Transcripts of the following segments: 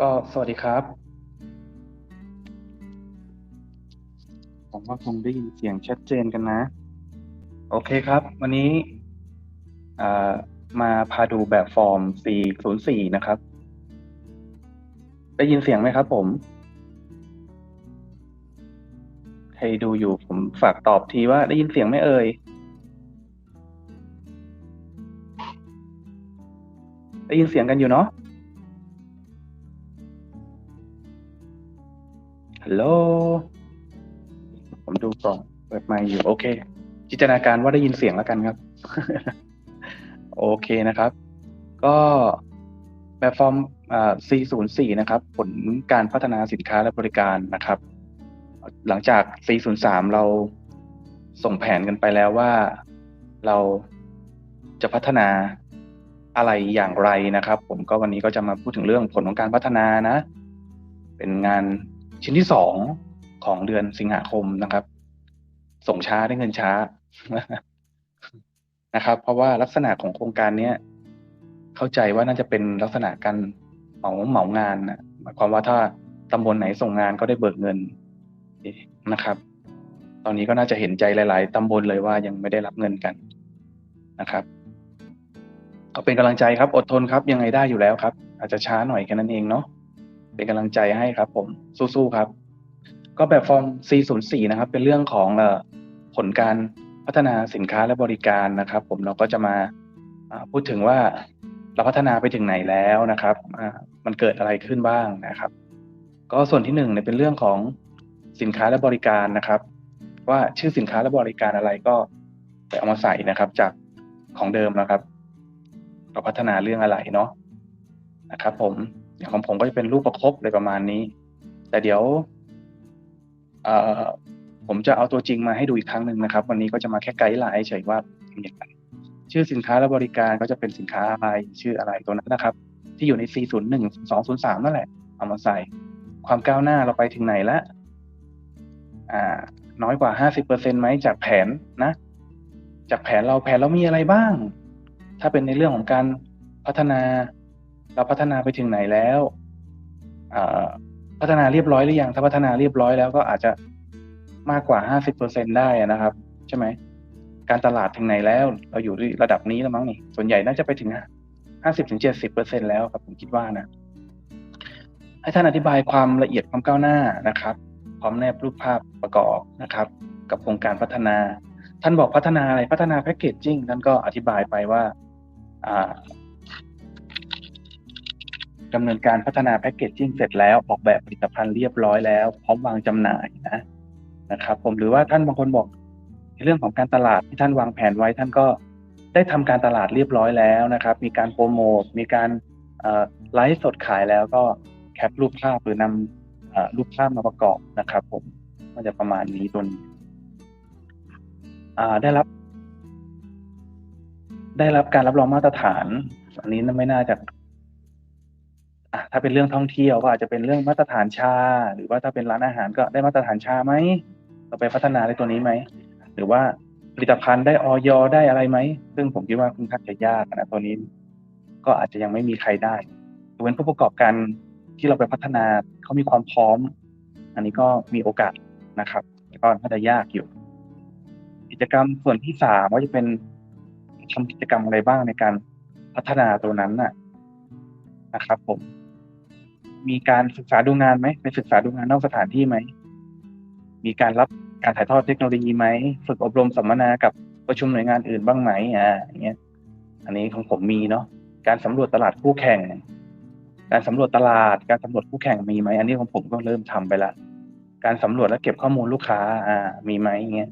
ก็สวัสดีครับ ผมว่าคงได้ยินเสียงชัดเจนกันนะ โอเคครับ วันนี้อ่ามาพาดูแบบฟอร์ม 404 นะครับ ได้ยินเสียงไหมครับผม ใครดูอยู่ผมฝากตอบทีว่าได้ยินเสียงไหมเอ่ยได้ยินเสียงกันอยู่เนาะ ลโหล ผมดูก่องเปิดไมค์อยู่ โอเค จินตนาการว่าได้ยินเสียงแล้วกันครับ โอเคนะครับ ก็แบบฟอร์มอ404 นะครับ ผลการพัฒนาสินค้าและบริการนะครับ หลังจาก 403 เราส่งแผนกันไปแล้วว่าเราจะพัฒนาอะไรอย่างไรนะครับ ผมก็วันนี้ก็จะมาพูดถึงเรื่องผลของการพัฒนานะ เป็นงาน ชิ้นที่สองของเดือนสิงหาคมนะครับ ส่งช้าได้เงินช้านะครับ เพราะว่าลักษณะของโครงการเนี้ยเข้าใจว่าน่าจะเป็นลักษณะการเหมาเหมางานนะหมายความว่าถ้าตำบลไหนส่งงานก็ได้เบิกเงินนะครับ ตอนนี้ก็น่าจะเห็นใจหลาย ๆตำบลเลยว่ายังไม่ได้รับเงินกันนะครับ ก็เป็นกำลังใจครับ อดทนครับยังไงได้อยู่แล้วครับ อาจจะช้าหน่อยแค่นั้นเองเนาะ เป็นกำลังใจให้ครับ ผมสู้ๆครับ ก็แบบฟอร์ม C04 นะครับ เป็นเรื่องของเอ่อผลการพัฒนาสินค้าและบริการนะครับ ผมเราก็จะมาพูดถึงว่าเราพัฒนาไปถึงไหนแล้วนะครับมันเกิดอะไรขึ้นบ้างนะครับ ก็ส่วนที่หนึ่งเนี่ยเป็นเรื่องของสินค้าและบริการนะครับ ว่าชื่อสินค้าและบริการอะไรก็ไปเอามาใส่นะครับ จากของเดิมนะครับ เราพัฒนาเรื่องอะไรเนาะนะครับ ผม อย่างของผมก็จะเป็นรูปประคบอะไรประมาณนี้ แต่เดี๋ยวเอ่อผมจะเอาตัวจริงมาให้ดูอีกครั้งหนึ่งนะครับ วันนี้ก็จะมาแค่ไกด์ไลน์เฉยว่าอย่างไรชื่อสินค้าและบริการก็จะเป็นสินค้าอะไรชื่ออะไรตัวนั้นนะครับ ที่อยู่ใน 401 203 นั่นแหละ เอามาใส่ ความก้าวหน้าเราไปถึงไหนแล้วอ่า น้อยกว่า 50%ไหมจากแผนนะ จากแผนเราแผนเรามีอะไรบ้าง ถ้าเป็นในเรื่องของการพัฒนา เราพัฒนาไปถึงไหนแล้วพัฒนาเรียบร้อยหรือยังถ้าพัฒนาเรียบร้อยแล้วก็อาจจะมากกว่า50%ได้นะครับ ใช่ไหมการตลาดถึงไหนแล้ว เราอยู่ระดับนี้แล้วมั้งนี่ ส่วนใหญ่น่าจะไปถึง50-70%แล้วครับผมคิดว่านะ ให้ท่านอธิบายความละเอียดความก้าวหน้านะครับพร้อมแนบรูปภาพประกอบนะครับ กับโครงการพัฒนา ท่านบอกพัฒนาอะไรพัฒนาแพ็กเกจจิ้งท่านก็อธิบายไปว่า ดำเนินการพัฒนาแพ็กเกจจิ้งเสร็จแล้วออกแบบผลิตภัณฑ์เรียบร้อยแล้ว พร้อมวางจำหน่ายนะนะครับ ผมหรือว่าท่านบางคนบอกในเรื่องของการตลาดที่ท่านวางแผนไว้ ท่านก็ได้ทำการตลาดเรียบร้อยแล้วนะครับ มีการโปรโมทมีการไลฟ์สดขายแล้วก็แคปรูปภาพหรือนำอรูปภาพมาประกอบนะครับ ผมก็จะประมาณนี้ตัวนี้ได้รับ ได้รับการรับรองมาตรฐาน อันนี้ไม่น่าจะ ถ้าเป็นเรื่องท่องเที่ยวก็อาจจะเป็นเรื่องมาตรฐานชา หรือว่าถ้าเป็นร้านอาหารก็ได้มาตรฐานชาไหมเราไปพัฒนาในตัวนี้ไหมหรือว่าผลิตภัณฑ์ได้ออยได้อะไรไหมซึ่งผมคิดว่าค่อนข้างจะยากนะตัวนี้ ก็อาจจะยังไม่มีใครได้เว้นผู้ประกอบการที่เราไปพัฒนาเขามีความพร้อม อันนี้ก็มีโอกาสนะครับแต่ก็น่าจะยากอยู่ กิจกรรมส่วนที่สามว่าจะเป็นทำกิจกรรมอะไรบ้างในการพัฒนาตัวนั้นน่ะนะครับผม มีการศึกษาดูงานไหมไปศึกษาดูงานนอกสถานที่ไหม มีการรับการถ่ายทอดเทคโนโลยีไหม ฝึกอบรมสัมมนากับประชุมหน่วยงานอื่นบ้างไหมอ่าอย่างเงี้ย อันนี้ของผมมีเนาะการสำรวจตลาดคู่แข่ง การสำรวจตลาด การสำรวจคู่แข่งมีไหมอันนี้ของผมก็เริ่มทำไปละการสำรวจและเก็บข้อมูลลูกค้า อ่า มีไหมเงี้ย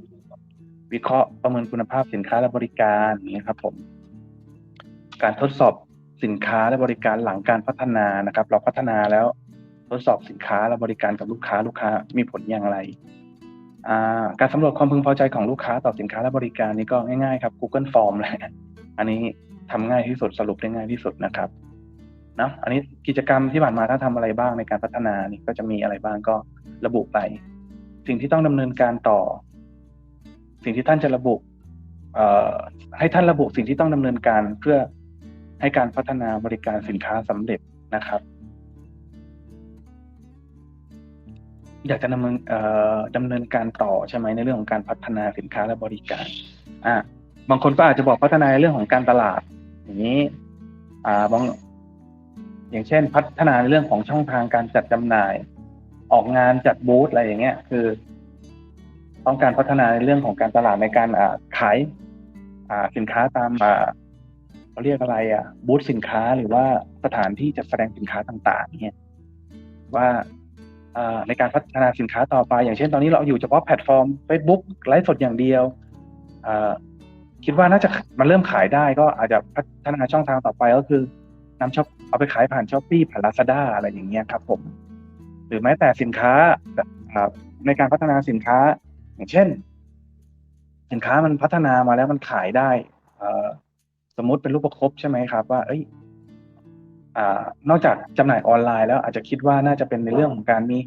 วิเคราะห์ประเมินคุณภาพสินค้าและบริการนี้ครับ ผม การทดสอบ สินค้าและบริการหลังการพัฒนานะครับ เราพัฒนาแล้วทดสอบสินค้าและบริการกับลูกค้าลูกค้ามีผลอย่างไราการสำรวจความพึงพอใจของลูกค้าต่อสินค้าและบริการนี่ก็ง่ายๆครับ Google Form แหละอันนี้ทำง่ายที่สุดสรุปได้ง่ายที่สุดนะครับเนาะอันนี้กิจกรรมที่ผ่านมาถ้าทำอะไรบ้างในการพัฒนานี่ก็จะมีอะไรบ้างก็ระบุไป สิ่งที่ต้องดำเนินการต่อ สิ่งที่ท่านจะระบุให้ท่านระบุสิ่งที่ต้องดำเนินการเพื่อ ให้การพัฒนาบริการสินค้าสำเร็จนะครับ อยากจะดำเนินดำเนินการต่อใช่ไหมในเรื่องของการพัฒนาสินค้าและบริการอ่าบางคนก็อาจจะบอกพัฒนาในเรื่องของการตลาด อย่างนี้ อ่าบางอย่างเช่น พัฒนาในเรื่องของช่องทางการจัดจำหน่าย ออกงานจัดบูธอะไรอย่างเงี้ย คือ ต้องการพัฒนาในเรื่องของการตลาดในการอ่าขายอ่าสินค้าตามอ่า เขาเรียกอะไรอะบูธสินค้าหรือว่าสถานที่จัดแสดงสินค้าต่าง ๆ เนี่ยว่าในการพัฒนาสินค้าต่อไป อย่างเช่นตอนนี้เราอยู่เฉพาะแพลตฟอร์ม Facebook ไลฟ์สดอย่างเดียวคิดว่าน่าจะมันเริ่มขายได้ก็อาจจะพัฒนาช่องทางต่อไปก็คือนำช็อปเอาไปขายผ่านช้อปปี้ผ่านลาซาด้าอะไรอย่างเงี้ยครับ ผม หรือแม้แต่สินค้าในการพัฒนาสินค้า อย่างเช่น สินค้ามันพัฒนามาแล้วมันขายได้ สมมติเป็นรูปประคบใช่ไหมครับ ว่า เอ้ยอ่านอกจากจำหน่ายออนไลน์แล้วอาจจะคิดว่าน่าจะเป็นในเรื่องของการมี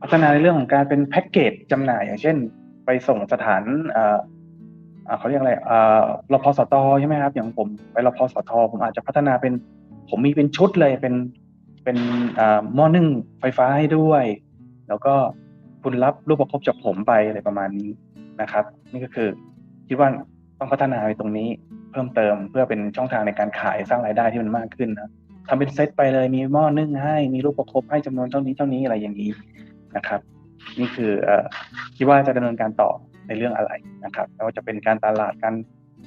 พัฒนาในเรื่องของการเป็นแพ็กเกจจำหน่ายอย่างเช่น ไปส่งสถานเขาเรียกอะไรอ่อรพสตใช่ไหมครับ อย่างผมไปรพสตผมอาจจะพัฒนาเป็น ผมมีเป็นชุดเลยเป็นเป็นอ่าหม้อนึ่งไฟฟ้าให้ด้วย แล้วก็คุณรับรูปประคบจากผมไปอะไรประมาณนี้นะครับ นี่ก็คือคิดว่า ต้องพัฒนาไปตรงนี้เพิ่มเติมเพื่อเป็นช่องทางในการขายสร้างรายได้ที่มันมากขึ้นนะทำเป็นเซตไปเลยมีหม้อนึ่งให้ มีรูปประคบให้จำนวนเท่านี้เท่านี้อะไรอย่างนี้นะครับ นี่คืออคิดว่าจะดำเนินการต่อในเรื่องอะไรนะครับไม่ว่าจะเป็นการตลาดการ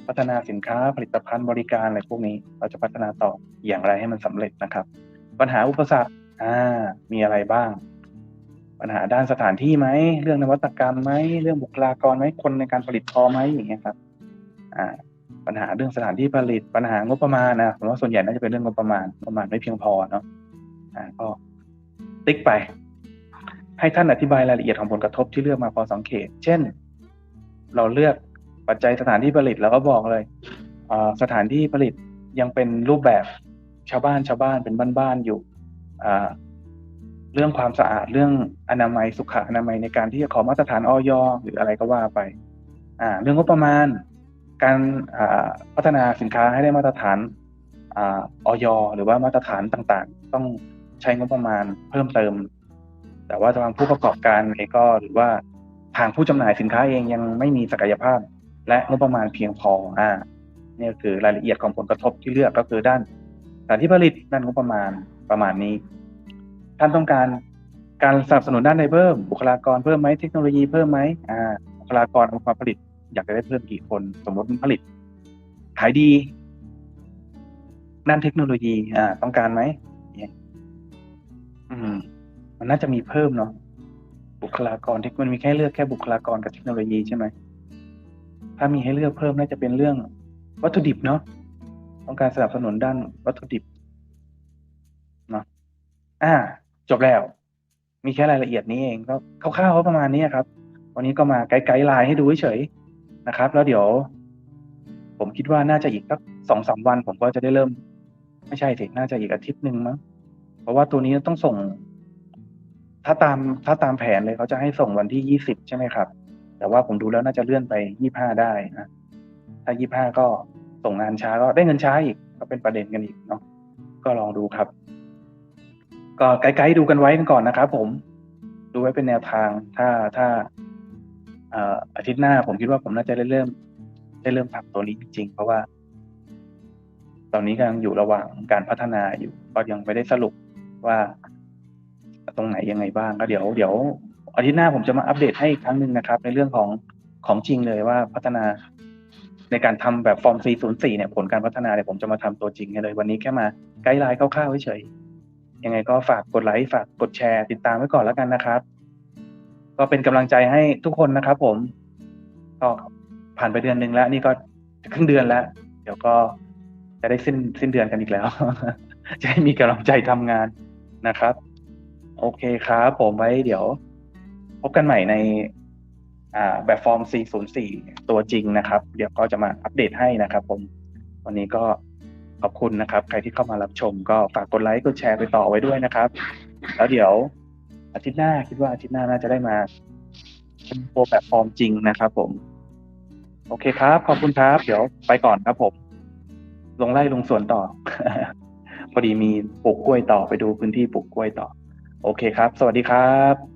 พัฒนาสินค้าผลิตภัณฑ์บริการอะไรพวกนี้ เราจะพัฒนาต่ออย่างไรให้มันสำเร็จนะครับ ปัญหาอุปสรรคอ่ามีอะไรบ้าง ปัญหาด้านสถานที่ไหมเรื่องนวัตกรรมไหมเรื่องบุคลากรไหมคนในการผลิตพอไหมอย่างเงี้ยครับ อ่าปัญหาเรื่องสถานที่ผลิตปัญหางบประมาณนะผมว่าส่วนใหญ่น่าจะเป็นเรื่องงบประมาณงบประมาณไม่เพียงพอเนาะอ่าก็ติ๊กไป ให้ท่านอธิบายรายละเอียดของผลกระทบที่เลือกมาพอสังเกตเช่น เราเลือกปัจจัยสถานที่ผลิตแล้วก็บอกเลยสถานที่ผลิตยังเป็นรูปแบบชาวบ้านชาวบ้านเป็นบ้านๆอยู่เรื่องความสะอาดเรื่องอนามัยสุขอนามัยในการที่จะขอมาตรฐานออยหรืออะไรก็ว่าไป อ่า เรื่องงบประมาณ การพัฒนาสินค้าให้ได้มาตรฐานออยหรือว่ามาตรฐานต่างๆ ต้องใช้งบประมาณเพิ่มเติม แต่ว่าทางผู้ประกอบการเองก็หรือว่าทางผู้จำหน่ายสินค้าเองยังไม่มีศักยภาพ และงบประมาณเพียงพออ่านี่คือรายละเอียดของผลกระทบที่เลือกก็คือด้านสถานที่ผลิตด้านงบประมาณประมาณนี้ ท่านต้องการการสนับสนุนด้านใดเพิ่ม บุคลากรเพิ่มไหมเทคโนโลยีเพิ่มไหมอ่าบุคลากรองค์กรผลิต อยากจะได้เพิ่มกี่คน สมมติผลิต ขายดีด้านเทคโนโลยี อ่า ต้องการไหมเนี่ยอืม มันน่าจะมีเพิ่มเนาะบุคลากรที่มันมีแค่เลือกแค่บุคลากรกับเทคโนโลยีใช่ไหมถ้ามีให้เลือกเพิ่มน่าจะเป็นเรื่อง วัตถุดิบเนาะต้องการสนับสนุนด้านวัตถุดิบเนาะอ่า จบแล้ว มีแค่รายละเอียดนี้เองก็คร่าวๆก็ประมาณนี้ครับ วันนี้ก็มาไกด์ไลน์ให้ดูเฉย นะครับ แล้วเดี๋ยว ผมคิดว่าน่าจะอีกสักสองสามวัน ผมก็จะได้เริ่ม ไม่ใช่สิน่าจะอีกอาทิตย์หนึ่งมั้งเพราะว่าตัวนี้ต้องส่ง ถ้าตามถ้าตามแผนเลยเขาจะให้ส่งวันที่ยี่สิบใช่ไหมครับ แต่ว่าผมดูแล้วน่าจะเลื่อนไปยี่ห้าได้นะถ้ายี่ห้าก็ส่งงานช้าก็ได้เงินช้าอีกก็เป็นประเด็นกันอีกเนาะก็ลองดูครับ ก็ไกด์ๆดูกันไว้กันก่อนนะครับ ผม ดูไว้เป็นแนวทาง ถ้าถ้า อาทิตย์หน้าผมคิดว่าผมน่าจะได้เริ่ม ได้เริ่มทำตัวนี้จริงๆเพราะว่า ตอนนี้กำลังอยู่ระหว่างการพัฒนาอยู่ก็ยังไม่ได้สรุปว่า ตรงไหนยังไงบ้างก็เดี๋ยวเดี๋ยวอาทิตย์หน้าผมจะมาอัปเดตให้อีกครั้งหนึ่งนะครับ ในเรื่องของของจริงเลยว่าพัฒนาในการทำแบบฟอร์ม 404 เนี่ย ผลการพัฒนาเนี่ยผมจะมาทำตัวจริงให้เลย วันนี้แค่มาไกด์ไลน์คร่าวๆเฉยๆยังไงก็ฝากกดไลค์ฝากกดแชร์ติดตามไว้ก่อนแล้วกันนะครับ ก็เป็นกำลังใจให้ทุกคนนะครับ ผม ก็ผ่านไปเดือนหนึ่งแล้ว นี่ก็ครึ่งเดือนแล้ว เดี๋ยวก็จะได้สิ้นสิ้นเดือนกันอีกแล้ว จะให้มีกำลังใจทำงานนะครับ โอเคครับผมไว้เดี๋ยวพบกันใหม่ในอ่าแบบฟอร์ม 404 ตัวจริงนะครับ เดี๋ยวก็จะมาอัปเดตให้นะครับผม วันนี้ก็ขอบคุณนะครับ ใครที่เข้ามารับชมก็ฝากกดไลค์ กดแชร์ไปต่อไว้ด้วยนะครับ แล้วเดี๋ยว อาทิตย์หน้าคิดว่าอาทิตย์หน้าน่าจะได้มาโปรแบบฟอร์มจริงนะครับผม โอเคครับ ขอบคุณครับ เดี๋ยวไปก่อนครับผม ลงไล่ลงสวนต่อ พอดีมีปลูกกล้วยต่อไปดูพื้นที่ปลูกกล้วยต่อ โอเคครับ สวัสดีครับ